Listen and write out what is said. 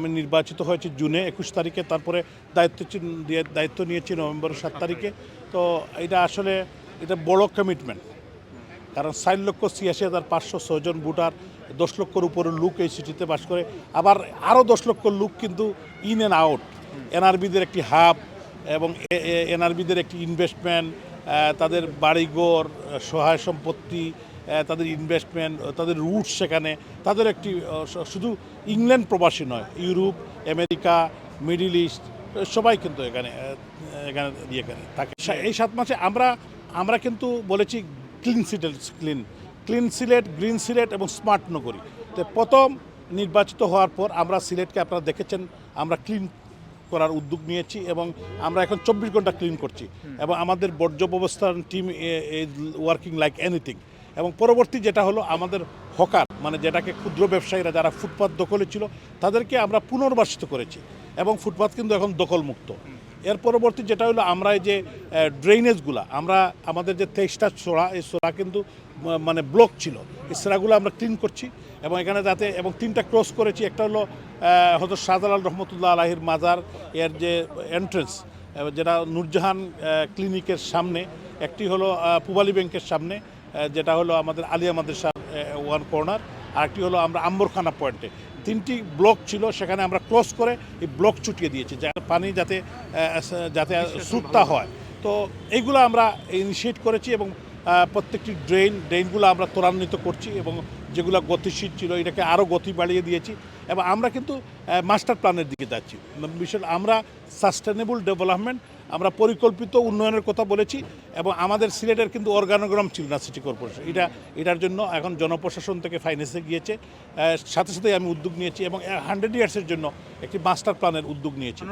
আমি নির্বাচিত হয়েছি জুনে একুশ তারিখে তারপরে দায়িত্ব দিয়ে দায়িত্ব নিয়েছি নভেম্বর সাত তারিখে। তো এটা আসলে এটা বড় কমিটমেন্ট কারণ ষাট লক্ষ ছিয়াশি হাজার পাঁচশো ছয়জন ভোটার দশ লক্ষর উপরে লুক এই সিটিতে বাস করে। আবার আরও দশ লক্ষ লুক কিন্তু ইন অ্যান্ড আউট এনআরবিদের একটি হাব এবং এনআরবিদের একটি ইনভেস্টমেন্ট তাদের বাড়িঘর সহায় সম্পত্তি তাদের ইনভেস্টমেন্ট তাদের রুট সেখানে তাদের একটি শুধু ইংল্যান্ড প্রবাসী নয় ইউরোপ আমেরিকা মিডিল ইস্ট সবাই কিন্তু এখানে এখানে এখানে থাকে। এই সাত মাসে আমরা আমরা কিন্তু বলেছি clean Sylhet clean clean Sylhet green Sylhet এবং স্মার্ট নগরী তো প্রথম নির্বাচিত হওয়ার পর আমরা সিলেটকে আপনারা দেখেছেন আমরা ক্লিন করার উদ্যোগ নিয়েছি এবং আমরা এখন চব্বিশ ঘণ্টা ক্লিন করছি। এবং আমাদের বর্জ্য ব্যবস্থার টিম ওয়ার্কিং লাইক এনিথিং এবং পরবর্তী যেটা হলো আমাদের হকার মানে যেটাকে ক্ষুদ্র ব্যবসায়ীরা যারা ফুটপাত দখলে ছিল, তাদেরকে আমরা পুনর্বাসিত করেছি এবং ফুটপাত কিন্তু এখন দখলমুক্ত। এর পরবর্তী যেটা হলো আমরা এই যে ড্রেনেজগুলা আমরা আমাদের যে তেইশটা সোড়া, এই সোড়া কিন্তু মানে ব্লক ছিল। এই সোড়াগুলো আমরা ক্লিন করছি এবং এখানে যাতে, এবং তিনটা ক্রস করেছি। একটা হলো হয়তো শাহজালাল রহমতুল্লাহ আলাহির মাজার, এর যে এন্ট্রেন্স যেটা নূরজাহান ক্লিনিকের সামনে, একটি হলো পূবালী ব্যাংকের সামনে যেটা হলো আমাদের আলিয়া মাদ্রাসার ওয়ান কর্নার আর একটি হলো আমরা আম্বরখানা পয়েন্টে তিনটি ব্লক ছিল সেখানে আমরা ক্রস করে এই ব্লক ছুটিয়ে দিয়েছি যাতে পানি যাতে যাতে সুটটা হয়। তো এইগুলো আমরা ইনিশিয়েট করেছি এবং প্রত্যেকটি ড্রেন ড্রেনগুলো আমরা ত্বরান্বিত করছি এবং যেগুলো গতিশীল ছিল এটাকে আরও গতি বাড়িয়ে দিয়েছি এবং আমরা কিন্তু মাস্টার প্ল্যানের দিকে যাচ্ছি। বিশেষ আমরা সাস্টেনেবল ডেভেলপমেন্ট আমরা পরিকল্পিত উন্নয়নের কথা বলেছি এবং আমাদের সিলেটের কিন্তু অর্গানোগ্রাম ছিল না সিটি কর্পোরেশন। এটা, এটার জন্য এখন জনপ্রশাসন থেকে ফাইন্যান্সে গিয়েছে। সাথে সাথে আমি উদ্যোগ নিয়েছি এবং হান্ড্রেড ইয়ার্সের জন্য একটি মাস্টার প্ল্যানের উদ্যোগ নিয়েছি।